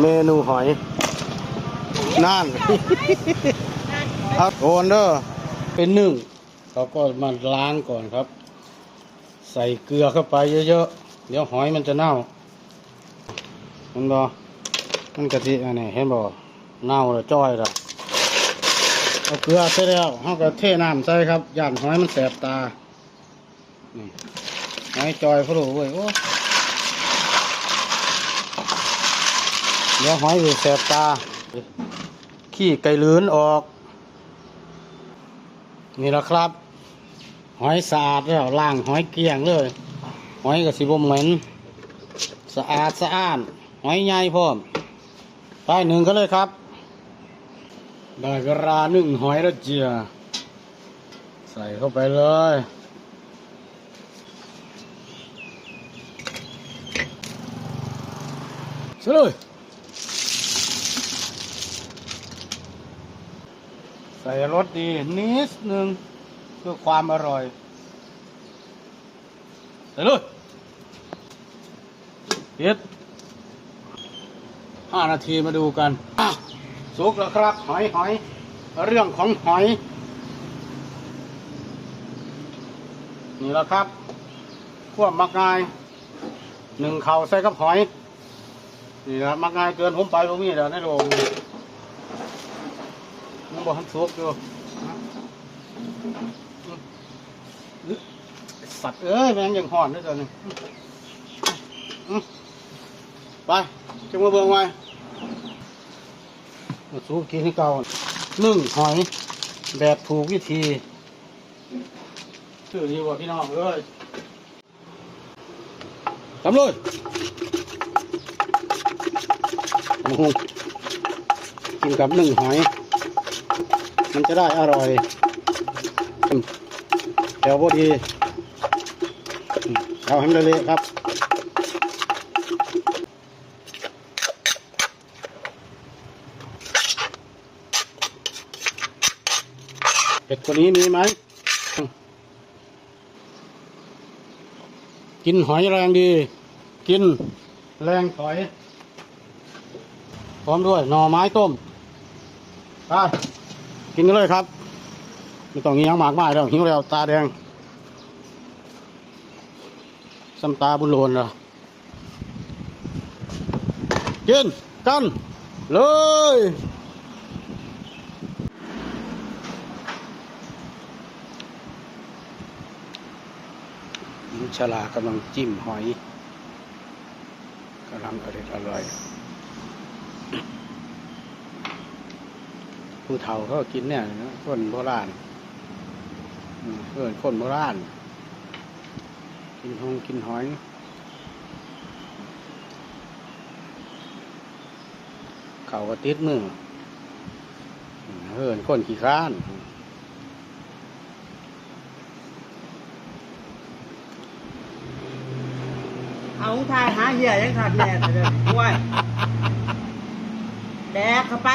เมนูหอยนั่นเอาโอนเด้อเป็นหนึ่งเราก็มาล้างก่อนครับ ใส่เกลือเข้าไปเยอะๆ เดี๋ยวหอยมันจะเน่ามันบอมันกะทิอันนี้เห็นบอเน่าแล้วจ้อยแล้วเอาเกลือใส่แล้วเขาก็เทน้ำใส่ครับย่านหอยมันแสบตานี่หอยจอยพะโล้เว้ยโอ้ เดี๋ยวหอยดูแสบตา ขี้ไก่ลื้นออก นี่แหละครับ หอยสะอาดแล้วล้างหอยเกลี่ยงเลย หอยกับสีบมเหม็นสะอาดสะอ้านหอยใหญ่พร้อมไปหนึ่งก็เลยครับ ได้เวลาหนึ่งหอยแล้วเจียใส่เข้าไปเลยใส่เลย ใส่รสดีนิดหนึ่งเพื่อความอร่อยใส่เลยเฮ็ดห้านาทีมาดูกันอะสุกแล้วครับ หอยหอย เรื่องของหอย นี่แหละครับขั้วมักง่ายหนึ่งเข่าใส่กับหอย นี่แหละมักง่ายเกินผมไปตรงนี้แล้วในโรง มันบอกทันสุกอยู่สัตว์เอ้ยแมงยังห่อนด้วยตัวนี้ไปจะมาเบิ่งไว้สูบกินให้เก่านึ่งหอย แบบถูกวิธีชื่อนี้ว่าพี่น้องเอ้ยทำเลยกินกับหนึ่งหอย มันจะได้อร่อยแถวพอดีเอาให้มันเละๆครับ เผ็ดกว่านี้มีไหม กินหอยแรงดี กินแรงถอย พร้อมด้วยหน่อไม้ต้มไป กินกันเลยครับไม่ต้องงี้ยังหมากไม้แล้วหิวแล้วตาแดงซ้ำตาบุญโลนเหรอกินกันเลยนิชลากำลังจิ้มหอยกำลังอร่อยอร่อย ผู้เฒ่าเขากินเนี่ยคนโบราณเพื่อนคนโบราณกินหงกินหอยเขาก็ติดมือเพื่อนคนขี้ข้านเอาทายหาเหี้ยยังขาดแดดเลยด้วยแดกเข้าไป